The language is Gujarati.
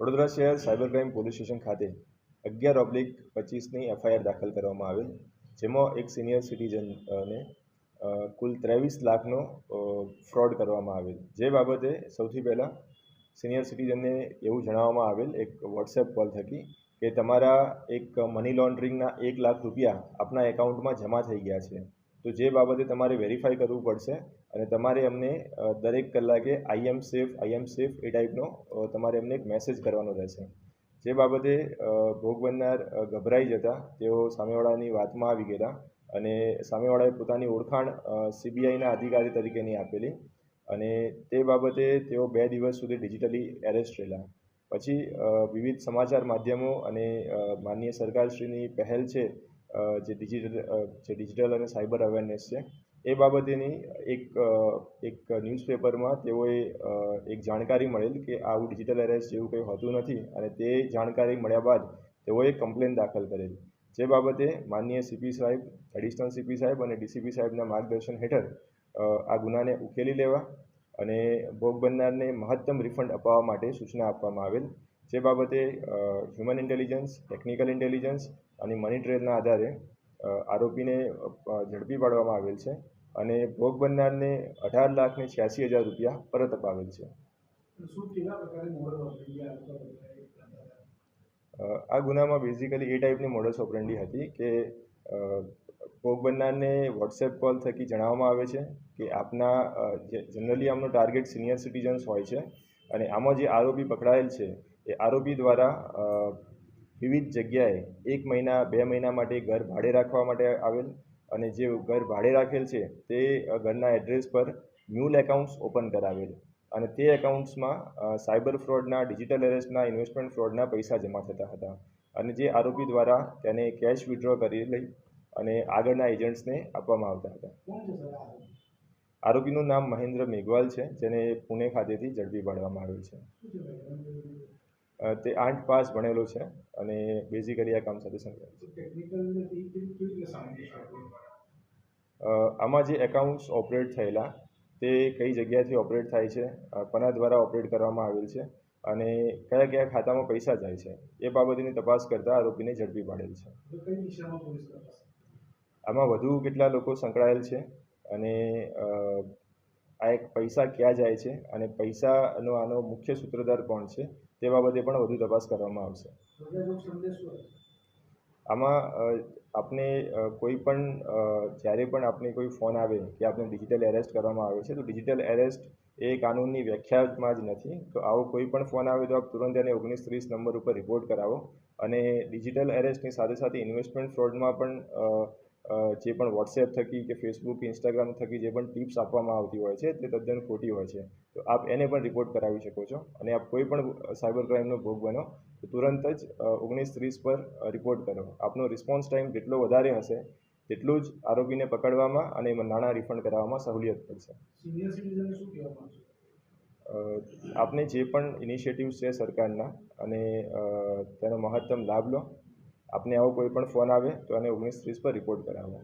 વડોદરા શહેર સાયબર ક્રાઇમ પોલીસ સ્ટેશન ખાતે અગિયાર ઓબ્લિક પચીસની એફઆઈઆર દાખલ કરવામાં આવેલ, જેમાં એક સિનિયર સિટીઝનને કુલ ત્રેવીસ લાખનો ફ્રોડ કરવામાં આવેલ. જે બાબતે સૌથી પહેલાં સિનિયર સિટીઝનને એવું જણાવવામાં આવેલ, એક વોટ્સએપ કોલ થકી કે તમારા એક મની લોન્ડરિંગના એક લાખ રૂપિયા આપના એકાઉન્ટમાં જમા થઈ ગયા છે. તો જે બાબતે તમારે વેરીફાઈ કરવું પડશે અને તમારે અમને દરેક કલાકે આઈ એમ સેફ આઈ એમ સેફ એ ટાઈપનો તમારે અમને એક મેસેજ કરવાનો રહેશે. જે બાબતે ભોગ બનનાર ગભરાઈ જતા તેઓ સામેવાળાની વાતમાં આવી ગયા અને સામેવાળાએ પોતાની ઓળખાણ સીબીઆઈના અધિકારી તરીકેની આપેલી અને તે બાબતે તેઓ બે દિવસ સુધી ડિજિટલી એરેસ્ટ રહેલા. પછી વિવિધ સમાચાર માધ્યમો અને માનનીય સરકારશ્રીની પહેલ છે જે ડિજિટલ જે ડિજિટલ અને સાયબર અવેરનેસ છે, એ બાબતેની એક એક ન્યૂઝપેપરમાં તેઓએ એક જાણકારી મળેલ કે આવું ડિજિટલ એરેસ જેવું કંઈ હોતું નથી અને તે જાણકારી મળ્યા બાદ તેઓએ કમ્પ્લેન દાખલ કરેલ. જે બાબતે માનનીય સીપી સાહેબ એડિશનલ સીપી સાહેબ અને ડીસીપી સાહેબના માર્ગદર્શન હેઠળ આ ગુનાને ઉકેલી લેવા અને ભોગ બનનારને મહત્તમ રિફંડ અપાવવા માટે સૂચના આપવામાં આવેલ. જે બાબતે હ્યુમન ઇન્ટેલિજન્સ ટેકનિકલ ઇન્ટેલિજન્સ અને મની ટ્રેલના આધારે આરોપીને ઝડપી પાડવામાં આવેલ છે અને ભોગ બનનારને અઢાર લાખ ને છ્યાસી હજાર રૂપિયા પરત અપાવેલ છે. આ ગુનામાં બેઝિકલી એ ટાઈપની મોડલ્સ ઓપરેન્ડી હતી કે ભોગ બનનારને વોટ્સએપ કોલ થકી જણાવવામાં આવે છે કે આપના જનરલી આમનો ટાર્ગેટ સિનિયર સિટીઝન્સ હોય છે અને આમાં જે આરોપી પકડાયેલ છે એ આરોપી દ્વારા વિવિધ જગ્યાએ એક મહિના બે મહિના માટે ઘર ભાડે રાખવા માટે આવેલ અને જે ઘર ભાડે રાખેલ છે તે ઘરના એડ્રેસ પર મ્યુલ એકાઉન્ટ્સ ઓપન કરાવેલ. અને તે એકાઉન્ટ્સમાં સાયબર ફ્રોડના ડિજિટલ એરેસ્ટના ઇન્વેસ્ટમેન્ટ ફ્રોડના પૈસા જમા થતા હતા. અને જે આરોપી દ્વારા તેને કેશ વિડ્રો કરી લઈ અને આગળના એજન્ટ્સને આપવામાં આવતા હતા. આરોપીનું નામ મહેન્દ્ર મેઘવાલ છે જેને પુણે ખાતેથી ઝડપી પાડવામાં આવ્યું છે. તે આઠ પાસ ભણેલો છે અને બેઝિકલી આ કામ સાથે સંકળાયેલ આમાં જે એકાઉન્ટ્સ ઓપરેટ થયેલા તે કઈ જગ્યાથી ઓપરેટ થાય છે કોના દ્વારા ઓપરેટ કરવામાં આવેલ છે અને કયા કયા ખાતામાં પૈસા જાય છે એ બાબતની તપાસ કરતા આરોપીને ઝડપી પાડેલ છે. આમાં વધુ કેટલા લોકો સંકળાયેલ છે અને આ એક પૈસા ક્યાં જાય છે અને પૈસાનો આનો મુખ્ય સૂત્રધાર કોણ છે તે બાબતે પણ વધુ તપાસ કરવામાં આવશે. આમાં આપને કોઈ પણ જ્યારે પણ આપને કોઈ ફોન આવે કે આપને ડિજિટલ એરેસ્ટ કરવામાં આવે છે, તો ડિજિટલ એરેસ્ટ એ કાનૂનની વ્યાખ્યામાં જ નથી. તો આવો કોઈ પણ ફોન આવે તો આપ તુરંત એને ઓગણીસ ત્રીસ નંબર ઉપર રિપોર્ટ કરાવો અને ડિજિટલ એરેસ્ટની સાથે સાથે ઇન્વેસ્ટમેન્ટ ફ્રોડમાં પણ જે પણ વોટ્સએપ થકી કે ફેસબુક ઇન્સ્ટાગ્રામ થકી જે પણ ટિપ્સ આપવામાં આવતી હોય છે તે તદ્દન ખોટી હોય છે. તો આપ એને પણ રિપોર્ટ કરાવી શકો છો અને આપ કોઈ પણ સાયબર ક્રાઇમનો ભોગ બનો તો તુરંત જ ઓગણીસ ત્રીસ પર રિપોર્ટ કરો. આપનો રિસ્પોન્સ ટાઈમ જેટલો વધારે હશે તેટલું જ આરોપીને પકડવામાં અને એમાં નાણાં રિફંડ કરાવવામાં સહુલિયત પડશે આપને જે પણ ઇનિશિયેટિવ્સ છે સરકારના અને તેનો મહત્તમ લાભ લો. આપને આવો કોઈ પણ ફોન આવે તો એને ઓગણીસ ત્રીસ પર રિપોર્ટ કરાવો.